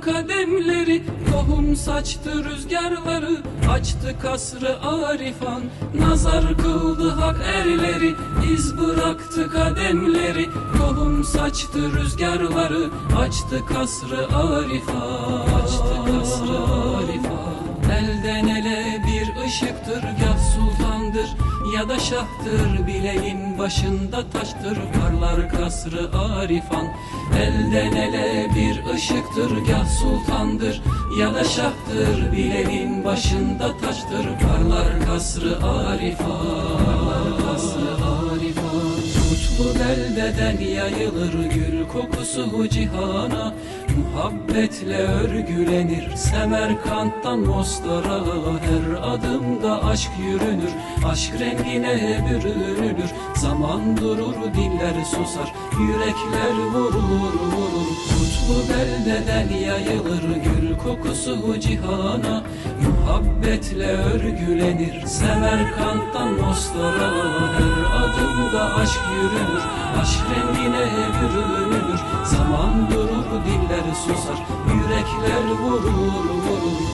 kademleri. Tohum saçtı rüzgarları Açtı kasrı arifan. Nazar kıldı hak erleri iz bıraktı kademleri. Tohum saçtı rüzgarları Açtı kasrı arifan. Açtı kasrı arifan. Elden ele bir ışıktır Gah sultandır ya da şahtır Bileğin başında taştır Parlar kasrı arifan. Elden ele bir ışıktır Gah sultandır ya da şahtır Bileğin başında taştır Parlar kasrı arifan Beldeden yayılır gül kokusu cihana? Muhabbetle örgülenir Semerkant'tan Mostar'a Her adımda aşk yürünür Aşk rengine bürünür. Zaman durur diller susar Yürekler vurur vurur Kutlu beldeden yayılır gül kokusu cihana Muhabbetle örgülenir Semerkant'tan Mostar'a Her adımda aşk yürünür Aşk rengine bürünür. Zaman durur diller susar Yürekler vurur vurur